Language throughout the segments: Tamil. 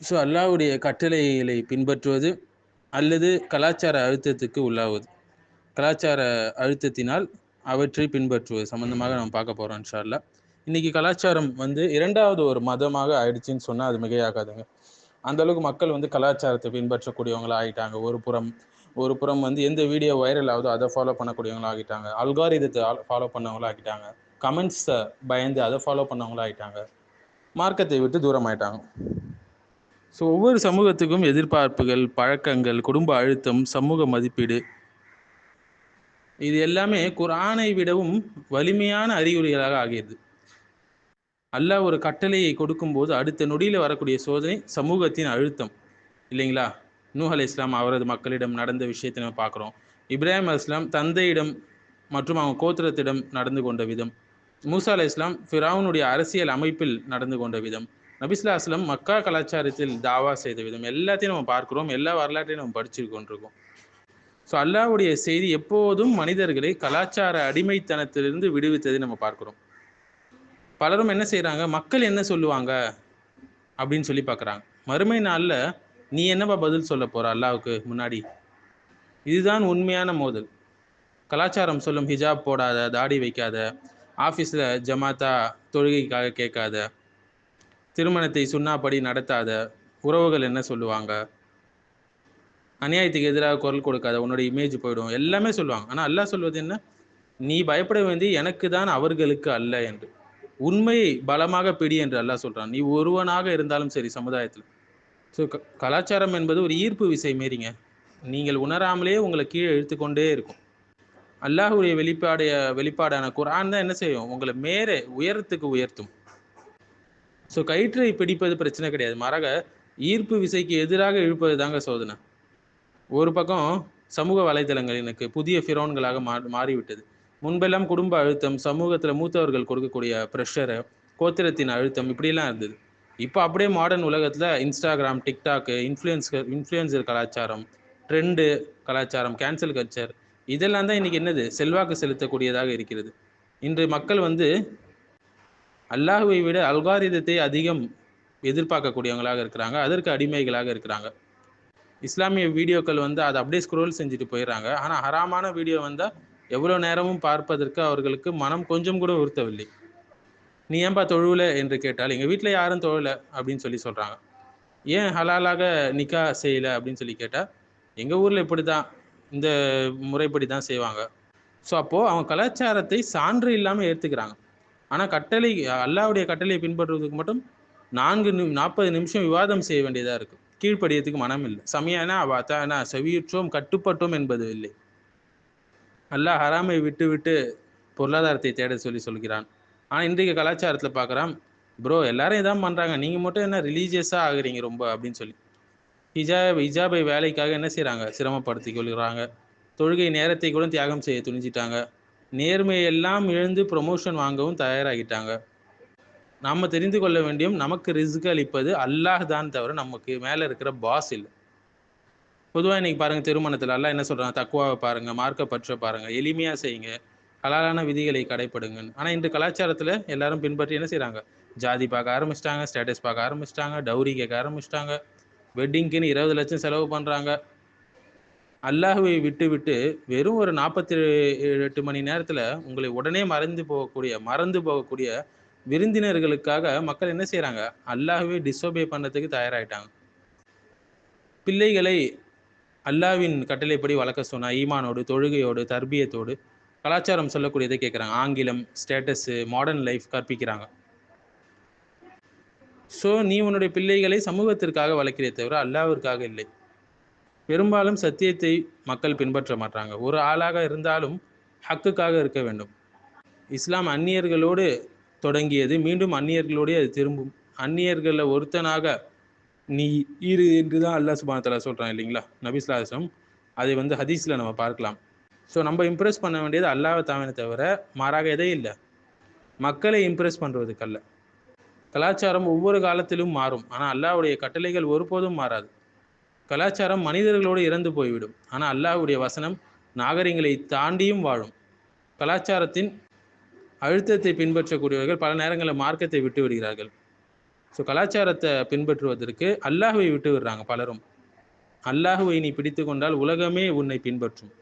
ஸோ அல்லாவுடைய கட்டளைகளை பின்பற்றுவது அல்லது கலாச்சார அழுத்தத்துக்கு உள்ளாவது. கலாச்சார அழுத்தத்தினால் அவற்றை பின்பற்றுவது சம்பந்தமாக நம்ம பார்க்க போகிறோம் இன்ஷால்லா இன்னைக்கு கலாச்சாரம் வந்து இரண்டாவது ஒரு மதமாக ஆயிடுச்சுன்னு சொன்னால் அது மிகையாகாதுங்க. அந்த அளவுக்கு மக்கள் வந்து கலாச்சாரத்தை பின்பற்றக்கூடியவங்களா ஆகிட்டாங்க ஒரு புறம் ஒரு புறம் வந்து எந்த வீடியோ வைரல் ஆகுதோ அதை ஃபாலோ பண்ணக்கூடியவங்களா ஆகிட்டாங்க. அல்காரிதத்தை ஃபாலோ பண்ணவங்களா ஆகிட்டாங்க. கமெண்ட்ஸை பயந்து அதை ஃபாலோ பண்ணவங்களா ஆகிட்டாங்க மார்க்கத்தை விட்டு தூரம் ஆகிட்டாங்க ஸோ ஒவ்வொரு சமூகத்துக்கும் எதிர்பார்ப்புகள் பழக்கங்கள் குடும்ப அழுத்தம் சமூக மதிப்பீடு. இது எல்லாமே குரானை விடவும் வலிமையான அறிகுறிகளாக ஆகியது. அல்லாஹ் ஒரு கட்டளையை கொடுக்கும்போது அடுத்த நொடியில் வரக்கூடிய சோதனை சமூகத்தின் அழுத்தம். இல்லைங்களா? நூஹ் அலி இஸ்லாம் அவரது மக்களிடம் நடந்த விஷயத்தை நம்ம பார்க்குறோம். இப்ராஹிம் அலி இஸ்லாம் தந்தையிடம் மற்றும் அவங்க கோத்திரத்திடம் நடந்து கொண்ட விதம். மூசா அலி இஸ்லாம் ஃபிராவுனுடைய அரசியல் அமைப்பில் நடந்து கொண்ட விதம். நபிஸ்லா அஸ்லம் மக்கா கலாச்சாரத்தில் தாவா செய்த விதம் எல்லாத்தையும் நம்ம பார்க்குறோம். எல்லா வரலாற்றையும் நம்ம படிச்சிருக்கோன்றிருக்கோம் ஸோ அல்லாஹ்வுடைய செய்தி எப்போதும் மனிதர்களை கலாச்சார அடிமைத்தனத்திலிருந்து விடுவித்ததை நம்ம பார்க்குறோம். பலரும் என்ன செய்கிறாங்க மக்கள் என்ன சொல்லுவாங்க? அப்படின்னு சொல்லி பார்க்குறாங்க. மறுமை நாளில் நீ என்னப்பா பதில் சொல்ல போகிற அல்லாவுக்கு முன்னாடி? இதுதான் உண்மையான மோதல். கலாச்சாரம் சொல்லும் ஹிஜாப் போடாத தாடி வைக்காத ஆஃபீஸில் ஜமாத்தா தொழுகைக்காக கேட்காத திருமணத்தை சுண்ணாப்படி நடத்தாத உறவுகள் என்ன சொல்லுவாங்க? அநியாயத்துக்கு எதிராக குரல் கொடுக்காத உன்னோட இமேஜ் போயிடும். எல்லாமே சொல்லுவாங்க. ஆனால் அல்லாஹ் சொல்வது என்ன? நீ பயப்பட வேண்டிய எனக்கு தான் அவர்களுக்கு அல்ல என்று. உண்மையை பலமாக பிடி என்று அல்லாஹ் சொல்கிறான் நீ ஒருவனாக இருந்தாலும் சரி சமுதாயத்தில். ஸோ கலாச்சாரம் என்பது ஒரு ஈர்ப்பு விசை மாரிங்க நீங்கள் உணராமலே உங்களை கீழே இழுத்துக்கொண்டே இருக்கும். அல்லாஹுடைய வெளிப்பாடைய வெளிப்பாடான குரான் தான் என்ன செய்யும்? உங்களை மேலே உயரத்துக்கு உயர்த்தும். ஸோ கயிற்றை பிடிப்பது பிரச்சனை கிடையாது. மாறாக ஈர்ப்பு விசைக்கு எதிராக இழுப்பது தாங்க சோதனை. ஒரு பக்கம் சமூக வலைதளங்கள் எனக்கு புதிய ஃபிரோன்களாக மா மாறிவிட்டது. முன்பெல்லாம் குடும்ப அழுத்தம் சமூகத்தில் மூத்தவர்கள் கொடுக்கக்கூடிய ப்ரெஷரு கோத்திரத்தின் அழுத்தம் இப்படிலாம் இருந்தது. இப்போ அப்படியே மாடர்ன் உலகத்தில் இன்ஸ்டாகிராம் டிக்டாக்கு இன்ஃப்ளூயன்ஸ்கர் இன்ஃப்ளூயன்சர் கலாச்சாரம் ட்ரெண்டு கலாச்சாரம் கேன்சல் கல்ச்சர் இதெல்லாம் தான் இன்றைக்கி என்னது? செல்வாக்கு செலுத்தக்கூடியதாக இருக்கிறது. இன்று மக்கள் வந்து அல்லாஹுவை விட அல்காரிதத்தை அதிகம் எதிர்பார்க்கக்கூடியவங்களாக இருக்கிறாங்க. அதற்கு அடிமைகளாக இருக்கிறாங்க. இஸ்லாமிய வீடியோக்கள் வந்து அதை அப்படியே ஸ்க்ரோல் செஞ்சுட்டு போயிடுறாங்க. ஆனால் ஹராமான வீடியோ வந்தால் எவ்வளோ நேரமும் பார்ப்பதற்கு அவர்களுக்கு மனம் கொஞ்சம் கூட உறுத்தவில்லை. நீ ஏன்பா தொழுவல? என்று கேட்டால் எங்கள் வீட்டில் யாரும் தொழலை அப்படின்னு சொல்லி சொல்கிறாங்க ஏன் ஹலாலாக நிக்கா செய்யலை? அப்படின்னு சொல்லி கேட்டால் எங்கள் ஊரில் இப்படி தான் இந்த முறைப்படி தான் செய்வாங்க. ஸோ அப்போது அவங்க கலாச்சாரத்தை சான்று இல்லாமல் ஏற்றுக்கிறாங்க ஆனால் கட்டளை அல்லாவுடைய கட்டளையை பின்பற்றுவதற்கு மட்டும் நான்கு நிம் நாற்பது நிமிஷம் விவாதம் செய்ய வேண்டியதாக இருக்குது கீழ்ப்படியத்துக்கு மனம் இல்லை. சமையானா வாத்தானா செவியுற்றோம் கட்டுப்பட்டோம் என்பது இல்லை. அல்லாஹ் ஹராமை விட்டு விட்டு பொருளாதாரத்தை தேட சொல்லி சொல்கிறான். ஆனால் இன்றைக்கு கலாச்சாரத்தில் பார்க்குறான் ப்ரோ எல்லாரும் இதான் பண்ணுறாங்க நீங்கள் மட்டும் என்ன ரிலீஜியஸாக ஆகுறீங்க ரொம்ப? அப்படின்னு சொல்லி. ஹிஜாப் ஹிஜாபை வேலைக்காக என்ன செய்கிறாங்க சிரமப்படுத்தி கொள்கிறாங்க. தொழுகை நேரத்தை கூட தியாகம் செய்ய துணிஞ்சிட்டாங்க. நேர்மையெல்லாம் இழந்து ப்ரொமோஷன் வாங்கவும் தயாராகிட்டாங்க. நம்ம தெரிந்து கொள்ள வேண்டியும் நமக்கு ரிஸ்க் அளிப்பது அல்லாஹ் தான் தவிர நமக்கு மேலே இருக்கிற பாஸ் இல்லை. பொதுவாக இன்னைக்கு பாருங்கள் திருமணத்தில் எல்லாம் என்ன சொல்கிறாங்க தக்குவாவை பாருங்கள் மார்க்க பற்ற பாருங்கள் எளிமையாக செய்யுங்க கலாலான விதிகளை கடைப்படுங்க ஆனால் இன்று கலாச்சாரத்தில் எல்லாரும் பின்பற்றி என்ன செய்கிறாங்க ஜாதி பார்க்க ஆரம்பிச்சிட்டாங்க ஸ்டேட்டஸ் பார்க்க ஆரம்பிச்சிட்டாங்க டவுரி கேட்க ஆரம்பிச்சிட்டாங்க வெட்டிங்க்குன்னு இருபது லட்சம் செலவு பண்ணுறாங்க அல்லாஹுவை விட்டு விட்டு வெறும் ஒரு நாற்பத்தி எட்டு மணி நேரத்தில் உங்களை உடனே மறந்து போகக்கூடிய மறந்து போகக்கூடிய விருந்தினர்களுக்காக மக்கள் என்ன செய்கிறாங்க அல்லாஹுவே டிஸ்ஓபே பண்ணுறதுக்கு தயாராகிட்டாங்க பிள்ளைகளை அல்லாவின் கட்டளைப்படி வளர்க்க சொன்னால் ஈமானோடு தொழுகையோடு தர்பியத்தோடு கலாச்சாரம் சொல்லக்கூடியதை கேட்குறாங்க ஆங்கிலம் ஸ்டேட்டஸு மாடர்ன் லைஃப் கற்பிக்கிறாங்க. ஸோ நீ உன்னுடைய பிள்ளைகளை சமூகத்திற்காக வளர்க்கிறே தவிர அல்லாவிற்காக இல்லை. பெரும்பாலும் சத்தியத்தை மக்கள் பின்பற்ற மாட்டாங்க. ஒரு ஆளாக இருந்தாலும் ஹக்குக்காக இருக்க வேண்டும். இஸ்லாம் அந்நியர்களோடு தொடங்கியது. மீண்டும் அந்நியர்களோடு அது திரும்பும். அந்நியர்களில் ஒருத்தனாக நீ இரு என்று தான் அல்லா சுபானத்தலா சொல்கிறான் இல்லைங்களா? நபிஸ்லாசம் அதை வந்து ஹதீஸில் நம்ம பார்க்கலாம். ஸோ நம்ம இம்ப்ரெஸ் பண்ண வேண்டியது அல்லாவை தாவினை தவிர மாறாக எதே இல்லை. மக்களை இம்ப்ரெஸ் பண்ணுறதுக்கல்ல கலாச்சாரம் ஒவ்வொரு காலத்திலும் மாறும். ஆனால் அல்லாவுடைய கட்டளைகள் ஒருபோதும் மாறாது. கலாச்சாரம் மனிதர்களோடு இறந்து போய்விடும். ஆனால் அல்லாஹுடைய வசனம் நாகரிகங்களை தாண்டியும் வாழும். கலாச்சாரத்தின் அழுத்தத்தை பின்பற்றக்கூடியவர்கள் பல நேரங்களில் மார்க்கத்தை விட்டு விடுகிறார்கள். ஸோ கலாச்சாரத்தை பின்பற்றுவதற்கு அல்லாஹுவை விட்டு விடுறாங்க பலரும். அல்லாஹுவை நீ பிடித்து கொண்டால் உலகமே உன்னை பின்பற்றும்.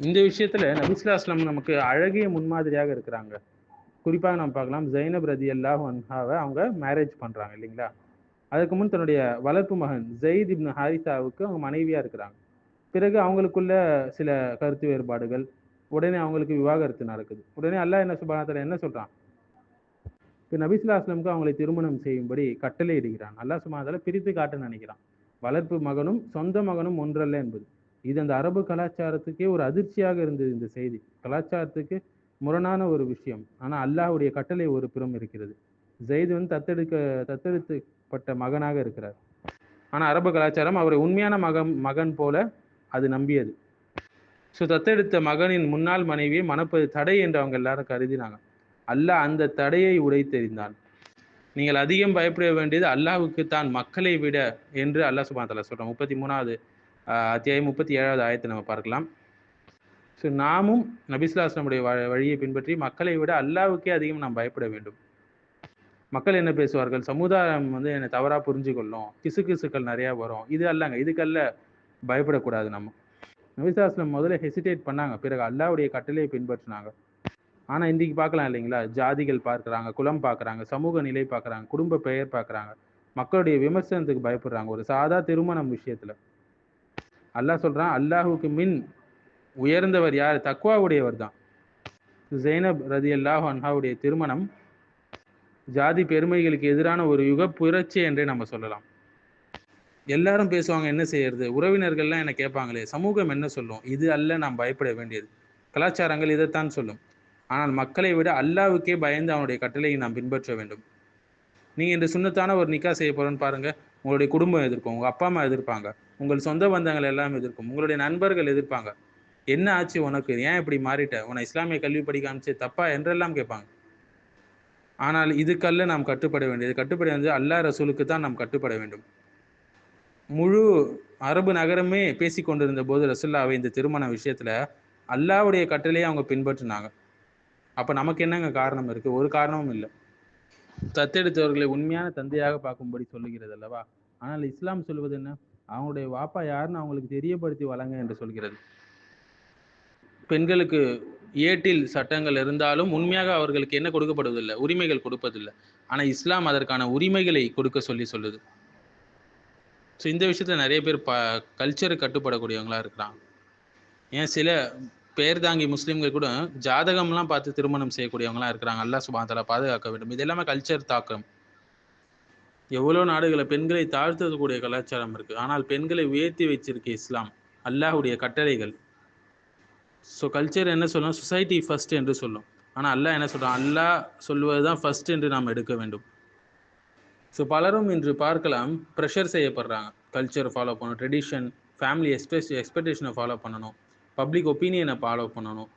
இந்த விஷயத்துல நபிஸ்லாஸ்லாம் நமக்கு அழகிய முன்மாதிரியாக இருக்கிறாங்க. குறிப்பாக நம்ம பார்க்கலாம். ஜைனப் ரதி அல்லாஹ் அன்ஹாவை அவங்க மேரேஜ் பண்றாங்க இல்லைங்களா? அதுக்கு முன் தன்னுடைய வளர்ப்பு மகன் ஜெயித் இப்னு ஹாரிசாவுக்கு அவங்க மனைவியா இருக்கிறாங்க. பிறகு அவங்களுக்குள்ள சில கருத்து வேறுபாடுகள் உடனே அவங்களுக்கு விவாகரத்து நடக்குது. உடனே அல்லாஹ் என்ன சுபானத்தில் என்ன சொல்றான்? இப்போ நபிசுல்லாஸ்லமுக்கு அவங்களை திருமணம் செய்யும்படி கட்டளை இடுகிறான். அல்லாஹ் சுபானத்தில் பிரித்து காட்ட நினைக்கிறான். வளர்ப்பு மகனும் சொந்த மகனும் ஒன்றல்ல என்பது. இது அந்த அரபு கலாச்சாரத்துக்கே ஒரு அதிர்ச்சியாக இருந்தது இந்த செய்தி. கலாச்சாரத்துக்கு முரணான ஒரு விஷயம். ஆனால் அல்லாஹுடைய கட்டளை ஒரு புறம் இருக்கிறது. ஜெயித் வந்து தத்தெடுக்க தத்தெடுத்து பட்ட மகனாக இருக்கிறார். ஆனால் அரபு கலாச்சாரம் அவரை உண்மையான மகன் மகன் போல அது நம்பியது. ஸோ தத்தெடுத்த மகனின் முன்னாள் மனைவியை மணப்பது தடை என்று அவங்க எல்லாரும் கருதினாங்க. அல்லாஹ் அந்த தடையை உடைத்தெறிந்தான். நீங்கள் அதிகம் பயப்பட வேண்டியது அல்லாஹுக்கு தான் மக்களை விட என்று அல்லாஹ் சுபாத்தலா சொல்கிறோம் முப்பத்தி மூணாவது அத்தியாயம் முப்பத்தி ஏழாவது ஆயத்தை நம்ம பார்க்கலாம். ஸோ நாமும் நபிஸ்லாஸ்லமுடைய வழியை பின்பற்றி மக்களை விட அல்லாவுக்கே அதிகம் நாம் பயப்பட வேண்டும். மக்கள் என்ன பேசுவார்கள்? சமுதாயம் வந்து என்னை தவறா புரிஞ்சு கொள்ளும் கிசு கிசுக்கள் நிறைய வரும். இது அல்லங்க. இதுக்கல்ல பயப்படக்கூடாது நம்ம. நபிசாஸ்லம் முதல்ல ஹெசிடேட் பண்ணாங்க. பிறகு அல்லாஹ்வுடைய கட்டளையை பின்பற்றினாங்க. ஆனா இன்றைக்கி பார்க்கலாம் இல்லைங்களா? ஜாதிகள் பார்க்கறாங்க குலம் பார்க்குறாங்க சமூக நிலை பார்க்குறாங்க குடும்ப பெயர் பார்க்குறாங்க. மக்களுடைய விமர்சனத்துக்கு பயப்படுறாங்க. ஒரு சாதா திருமணம் விஷயத்துல. அல்லாஹ் சொல்றான் அல்லாஹுக்கு மின் உயர்ந்தவர் யார்? தக்குவாவுடையவர் தான். ஜெய்னப் ரதி அல்லாஹ் அன்ஹாவுடைய திருமணம் ஜாதி பெருமைகளுக்கு எதிரான ஒரு யுக புரட்சி என்றே நம்ம சொல்லலாம். எல்லாரும் பேசுவாங்க என்ன செய்யறது? உறவினர்கள்லாம் என்ன கேட்பாங்களே சமூகம் என்ன சொல்லும்? இது அல்ல நாம் பயப்பட வேண்டியது. கலாச்சாரங்கள் இதைத்தான் சொல்லும். ஆனால் மக்களை விட அல்லாவுக்கே பயந்து அவனுடைய கட்டளையை நாம் பின்பற்ற வேண்டும். நீங்க இந்த சுண்ணத்தான ஒரு நிக்கா செய்ய போறோன்னு பாருங்க. உங்களுடைய குடும்பம் எதிர்க்கும் உங்க அப்பா அம்மா எதிர்ப்பாங்க. உங்கள் சொந்த பந்தங்கள் எல்லாம் எதிர்க்கும் உங்களுடைய நண்பர்கள் எதிர்ப்பாங்க. என்ன ஆச்சு உனக்கு? ஏன் இப்படி மாறிட்ட? உன்னை இஸ்லாமிய கல்வி படிக்க அனுப்பிச்சு தப்பா? என்றெல்லாம் கேட்பாங்க. ஆனால் இதுக்கல்ல நாம் கட்டுப்பட வேண்டியது. கட்டுப்பட வேண்டியது அல்லாஹ் ரசூலுக்கு தான் நாம் கட்டுப்பட வேண்டும். முழு அரபு நகரமே பேசி கொண்டிருந்த போது ரசுல்லாவை இந்த திருமண விஷயத்தில் அல்லாவுடைய கட்டளையை அவங்க பின்பற்றினாங்க. அப்போ நமக்கு என்னங்க காரணம் இருக்குது ஒரு காரணமும் இல்லை. தத்தெடுத்தவர்களை உண்மையான தந்தையாக பார்க்கும்படி சொல்லுகிறது அல்லவா? ஆனால் இஸ்லாம் சொல்வது என்ன? அவங்களுடைய வாப்பா யாருன்னு அவங்களுக்கு தெரியப்படுத்தி வழங்க என்று சொல்கிறது. பெண்களுக்கு ஏட்டில் சட்டங்கள் இருந்தாலும் உண்மையாக அவர்களுக்கு என்ன கொடுக்கப்படுவதில்லை? உரிமைகள் கொடுப்பதில்லை. ஆனால் இஸ்லாம் அதற்கான உரிமைகளை கொடுக்க சொல்லி சொல்லுது. ஸோ இந்த விஷயத்தில் நிறைய பேர் ப கல்ச்சரு கட்டுப்படக்கூடியவங்களா இருக்கிறாங்க. ஏன் சில பேர் தாங்கி முஸ்லீம்கள் கூட ஜாதகம்லாம் பார்த்து திருமணம் செய்யக்கூடியவங்களாம் இருக்கிறாங்க. அல்லா சுபாந்தலா பாதுகாக்க வேண்டும். இது எல்லாமே கல்ச்சர் தாக்கம். எவ்வளோ நாடுகளை பெண்களை தாழ்த்தக்கூடிய கலாச்சாரம் இருக்குது ஆனால் பெண்களை உயர்த்தி வச்சிருக்கு இஸ்லாம் அல்லாஹுடைய கட்டளைகள் ஸோ கல்ச்சர் என்ன சொல்லலாம் சொசைட்டி ஃபர்ஸ்ட் என்று சொல்லும். ஆனால் அல்லாஹ் என்ன சொல்கிறான் அல்லாஹ் சொல்வது தான் ஃபர்ஸ்ட் என்று நாம் எடுக்க வேண்டும். ஸோ பலரும் இன்று பார்க்கலாம் ப்ரெஷர் செய்யப்படுறாங்க. கல்ச்சர் ஃபாலோ பண்ணணும். ட்ரெடிஷன் ஃபேமிலி எக்ஸ்பெக்ட் எக்ஸ்பெக்டேஷனை ஃபாலோ பண்ணணும். பப்ளிக் ஒப்பீனியனை ஃபாலோ பண்ணணும்.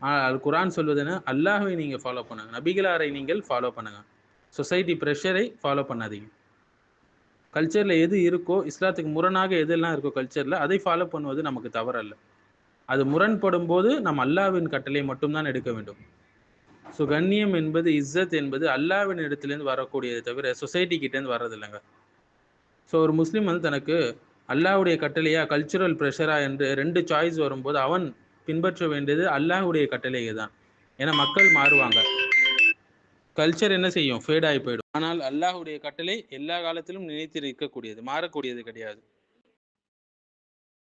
ஆனால் குரான் சொல்வது என்ன? அல்லாஹை நீங்கள் ஃபாலோ பண்ணுங்க. நபிகளாரை நீங்கள் ஃபாலோ பண்ணுங்க. சொசைட்டி ப்ரெஷரை ஃபாலோ பண்ணாதீங்க. கல்ச்சரில் எது இருக்கோ இஸ்லாத்துக்கு முரணாக எதெல்லாம் இருக்கோ கல்ச்சரில் அதை ஃபாலோ பண்ணுவது நமக்கு தவறல்ல. அது முரண்படும் போது நாம் அல்லாவின் கட்டளை மட்டும்தான் எடுக்க வேண்டும். ஸோ கண்ணியம் என்பது இஸ்ஸத் என்பது அல்லாவின் இடத்துலேருந்து வரக்கூடியதை தவிர சொசைட்டி கிட்டேருந்து வர்றது இல்லைங்க ஸோ ஒரு முஸ்லீம் வந்து தனக்கு அல்லாஹுடைய கட்டளையா கல்ச்சுரல் ப்ரெஷரா என்று ரெண்டு சாய்ஸ் வரும்போது அவன் பின்பற்ற வேண்டியது அல்லாஹுடைய கட்டளையை தான். ஏன்னா மக்கள் மாறுவாங்க. கல்ச்சர் என்ன செய்யும்? ஃபேட் ஆகி போயிடும். ஆனால் அல்லாஹுடைய கட்டளை எல்லா காலத்திலும் நினைத்து இருக்கக்கூடியது மாறக்கூடியது கிடையாது.